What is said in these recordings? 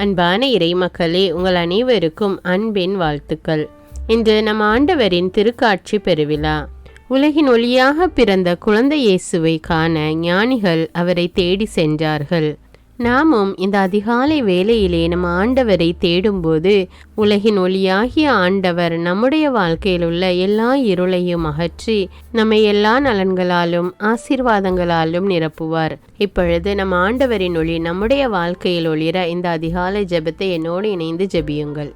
அன்பான இறைமக்களே உங்கள் அனைவருக்கும் அன்பின் வாழ்த்துக்கள். இன்று நம் ஆண்டவரின் திருக்காட்சி பெருவிழா. உலகின் ஒளியாக பிறந்த குழந்தை இயேசுவை காண ஞானிகள் அவரை தேடி சென்றார்கள். நாமும் இந்த அதிகாலை வேலையிலே நம் ஆண்டவரை தேடும்போது உலகின் ஒளியாகிய ஆண்டவர் நம்முடைய வாழ்க்கையில் உள்ள எல்லா இருளையும் அகற்றி நம்மை எல்லா நலன்களாலும் ஆசீர்வாதங்களாலும் நிரப்புவார். இப்பொழுது நம் ஆண்டவரின் ஒளி நம்முடைய வாழ்க்கையில் ஒளிர இந்த அதிகாலை ஜெபத்தை என்னோடு இணைந்து ஜெபியுங்கள்.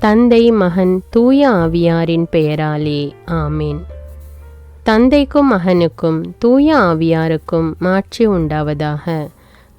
தந்தை மகன் தூய ஆவியாரின் பெயராலே. ஆமேன். தந்தைக்கும் மகனுக்கும் தூய ஆவியாருக்கும் மாற்றி உண்டாவதாக.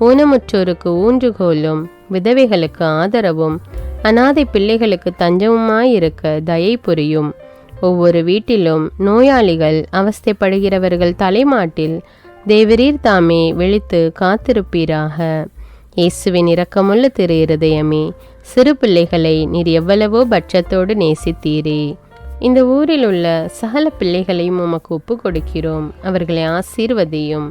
ஊனமுற்றோருக்கு ஊன்றுகோலும் விதவைகளுக்கு ஆதரவும் அனாதை பிள்ளைகளுக்கு தஞ்சமுமாயிருக்க தயை புரியும். ஒவ்வொரு வீட்டிலும் நோயாளிகள் அவஸ்தைப்படுகிறவர்கள் தலைமாட்டில் தேவரீர் தாமே விழித்து காத்திருப்பீராக. இயேசுவின் இரக்கமுள்ள திரு இருதயமே சிறு பிள்ளைகளை நீர் எவ்வளவோ பட்சத்தோடு நேசித்தீரே. இந்த ஊரில் உள்ள சகல பிள்ளைகளையும் உமக்கு ஒப்பு கொடுக்கிறோம் அவர்களை ஆசீர்வதியும்.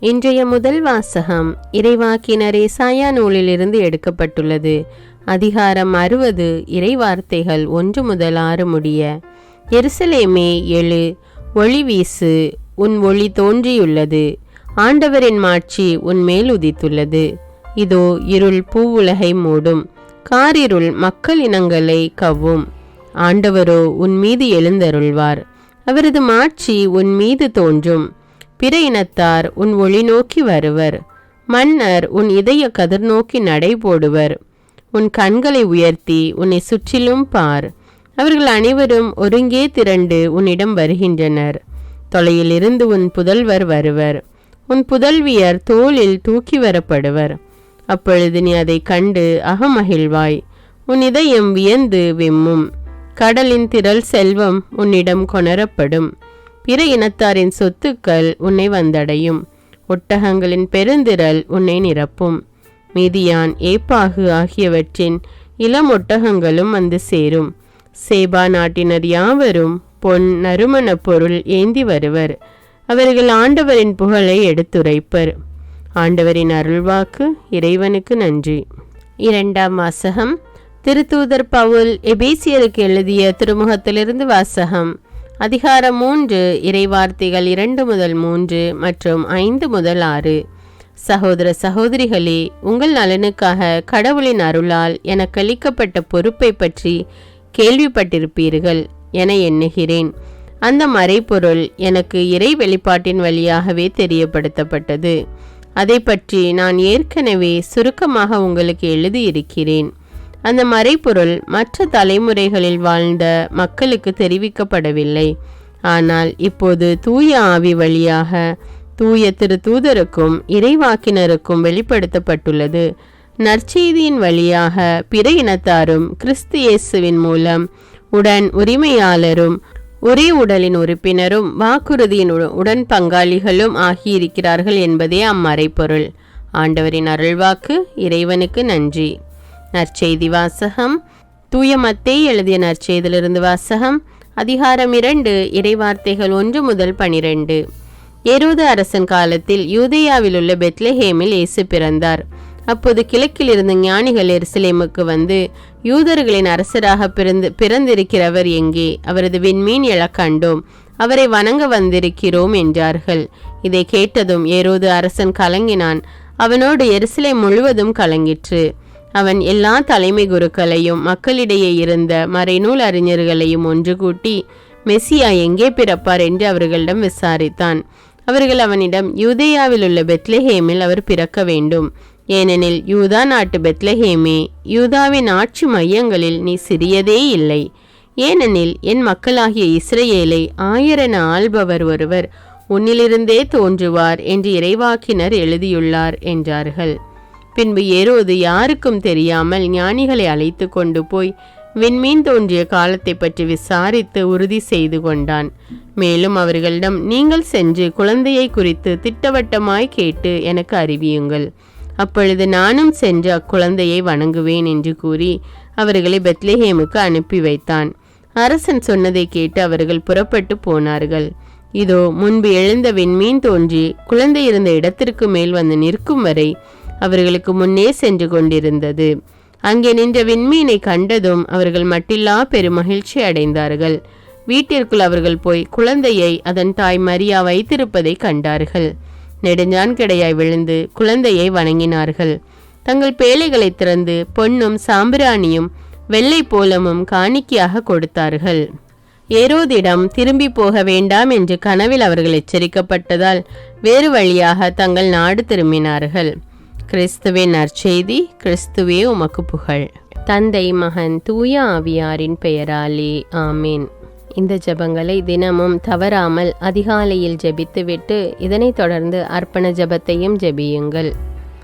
இன்றைய முதல் வாசகம் இறைவாக்கினரே சாயா நூலிலிருந்து எடுக்கப்பட்டுள்ளது. அதிகாரம் அறுபது இறைவார்த்தைகள் ஒன்று முதல் ஆறு முடிய. எருசலேமே எழு ஒளி வீசு உன் ஒளி தோன்றியுள்ளது. ஆண்டவரின் மாட்சி உன் மேல் உதித்துள்ளது. இதோ இருள் பூவுலகை மூடும். காரிருள் மக்கள் இனங்களை கவ்வும். ஆண்டவரோ உன் மீது எழுந்தருள்வார். அவரது மாட்சி உன் மீது தோன்றும். பிற இனத்தார் உன் ஒளி நோக்கி வருவர். மன்னர் உன் இதய கதிர் நோக்கி நடை போடுவர். உன் கண்களை உயர்த்தி உன்னை சுற்றிலும் பார். அவர்கள் அனைவரும் ஒருங்கே திரண்டு உன்னிடம் வருகின்றனர். தொலையிலிருந்து உன் புதல்வர் வருவர். உன் புதல்வியர் தோளில் தூக்கி வரப்படுவர். அப்பொழுது நீ அதை கண்டு அகமகிழ்வாய். உன் இதயம் வியந்து வெம்மும். கடலின் திரள் செல்வம் உன்னிடம் கொணரப்படும். பிற இனத்தாரின் சொத்துக்கள் உன்னை வந்தடையும். ஒட்டகங்களின் பெருந்திரள் உன்னை நிரப்பும். மீதியான் ஏப்பாகு ஆகியவற்றின் இளம் ஒட்டகங்களும் வந்து சேரும். சேபா நாட்டினர் யாவரும் பொன் நறுமணப் பொருள் ஏந்தி வருவர். அவர்கள் ஆண்டவரின் புகழை எடுத்துரைப்பர். ஆண்டவரின் அருள்வாக்கு இறைவனுக்கு நன்றி. இரண்டாம் வாசகம். திருத்தூதர் பவுல் எபேசியருக்கு எழுதிய திருமுகத்திலிருந்து வாசகம். அதிகாரம் மூன்று இறைவார்த்தைகள் இரண்டு முதல் மூன்று மற்றும் ஐந்து முதல் ஆறு. சகோதர சகோதரிகளே உங்கள் நலனுக்காக கடவுளின் அருளால் எனக்கு அளிக்கப்பட்ட பொறுப்பை பற்றி கேள்விப்பட்டிருப்பீர்கள் என எண்ணுகிறேன். அந்த மறைப்பொருள் எனக்கு இறை வெளிப்பாட்டின் வழியாகவே தெரியப்படுத்தப்பட்டது. அதை பற்றி நான் ஏற்கனவே சுருக்கமாக உங்களுக்கு எழுதியிருக்கிறேன். அந்த மறைப்பொருள் மற்ற தலைமுறைகளில் வாழ்ந்த மக்களுக்கு தெரிவிக்கப்படவில்லை. ஆனால் இப்போது தூய ஆவி வழியாக தூய திரு தூதருக்கும் இறைவாக்கினருக்கும் வெளிப்படுத்தப்பட்டுள்ளது. நற்செய்தியின் வழியாக பிற இனத்தாரும் கிறிஸ்து இயேசுவின் மூலம் உடன் உரிமையாளரும் ஒரே உடலின் உறுப்பினரும் வாக்குறுதியின் உடன் பங்காளிகளும் ஆகியிருக்கிறார்கள் என்பதே அம்மறைப்பொருள் ஆண்டவரின் அருள்வாக்கு இறைவனுக்கு நன்றி. நற்செய்தி வாசகம். தூய எழுதிய நற்செய்தியிலிருந்து வாசகம். அதிகாரம் இரண்டு இறைவார்த்தைகள் ஒன்று முதல் பனிரெண்டு. எருது அரசன் காலத்தில் யூதேயாவில் உள்ள பெத்லஹேமில் இயேசு பிறந்தார். அப்போது கிழக்கில் இருந்த ஞானிகள் எருசலேமுக்கு வந்து யூதர்களின் அரசராக பிறந்து பிறந்திருக்கிறவர் எங்கே? அவரது விண்மீன் எழக் கண்டோம். அவரை வணங்க வந்திருக்கிறோம் என்றார்கள். இதை கேட்டதும் ஏரோது அரசன் கலங்கினான். அவனோடு எருசலேம் முழுவதும் கலங்கிற்று. அவன் எல்லா தலைமை குருக்களையும் மக்களிடையே இருந்த மறைநூல் அறிஞர்களையும் ஒன்று கூட்டி மெஸ்ஸியா எங்கே பிறப்பார்? என்று அவர்களிடம் விசாரித்தான். அவர்கள் அவனிடம் யூதேயாவில் உள்ள பெத்லஹேமில் அவர் பிறக்க வேண்டும். ஏனெனில் யூதா நாட்டு பெத்லஹேமே யூதாவின் ஆட்சி மையங்களில் நீ சிறியதே இல்லை. ஏனெனில் என் மக்களாகிய இஸ்ரேலை ஆயிரென ஆள்பவர் ஒருவர் உன்னிலிருந்தே தோன்றுவார் என்று இறைவாக்கினர் எழுதியுள்ளார் என்றார்கள். பின்பு ஏரோது யாருக்கும் தெரியாமல் ஞானிகளை அழைத்து கொண்டு போய் விண்மீன் தோன்றிய காலத்தை பற்றி விசாரித்து உறுதி செய்து கொண்டான். மேலும் அவர்களிடம் நீங்கள் சென்று குழந்தையை குறித்து திட்டவட்டமாய் கேட்டு எனக்கு அறிவியுங்கள். அப்பொழுது நானும் சென்று அக்குழந்தையை வணங்குவேன் என்று கூறி அவர்களை பெத்லேஹேமுக்கு அனுப்பி வைத்தான். அரசன் சொன்னதை கேட்டு அவர்கள் புறப்பட்டு போனார்கள். இதோ முன்பு எழுந்த விண்மீன் தோன்றி குழந்தை இருந்த இடத்திற்கு மேல் வந்து நிற்கும் வரை அவர்களுக்கு முன்னே சென்று கொண்டிருந்தது. அங்கே நின்ற விண்மீனை கண்டதும் அவர்கள் மட்டில்லா பெருமகிழ்ச்சி அடைந்தார்கள். வீட்டிற்குள் அவர்கள் போய் குழந்தையை அதன் தாய் மரியா வைத்திருப்பதை கண்டார்கள். நெடுஞ்சான் கிடையாய் விழுந்து குழந்தையை வணங்கினார்கள். தங்கள் பேழைகளை திறந்து பொன்னும் சாம்பிராணியும் வெள்ளை போலமும் காணிக்கையாக கொடுத்தார்கள். ஏரோதிடம் திரும்பி போக வேண்டாம் என்று கனவில் அவர்கள் எச்சரிக்கப்பட்டதால் வேறு வழியாக தங்கள் நாடு திரும்பினார்கள். கிறிஸ்துவின் நற்செய்தி கிறிஸ்துவே உமக்கு புகழ். தந்தை மகன் தூய ஆவியாரின் பெயராலே ஆமீன். இந்த ஜெபங்களை தினமும் தவறாமல் அதிகாலையில் ஜெபித்துவிட்டு இதனைத் தொடர்ந்து அர்ப்பண ஜபத்தையும் ஜெபியுங்கள்.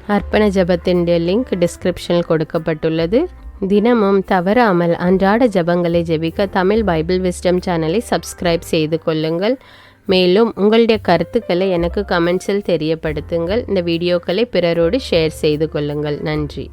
அர்ப்பண ஜெபத்தின் லிங்க் டிஸ்கிரிப்ஷனில் கொடுக்கப்பட்டுள்ளது. தினமும் தவறாமல் அன்றாட ஜெபங்களை ஜெபிக்க தமிழ் பைபிள் விஸ்டம் சேனலை சப்ஸ்கிரைப் செய்து கொள்ளுங்கள். மேலும் உங்களுடைய கருத்துக்களை எனக்கு கமெண்ட்ஸில் தெரியப்படுத்துங்கள். இந்த வீடியோக்களை பிறரோடு ஷேர் செய்து கொள்ளுங்கள். நன்றி.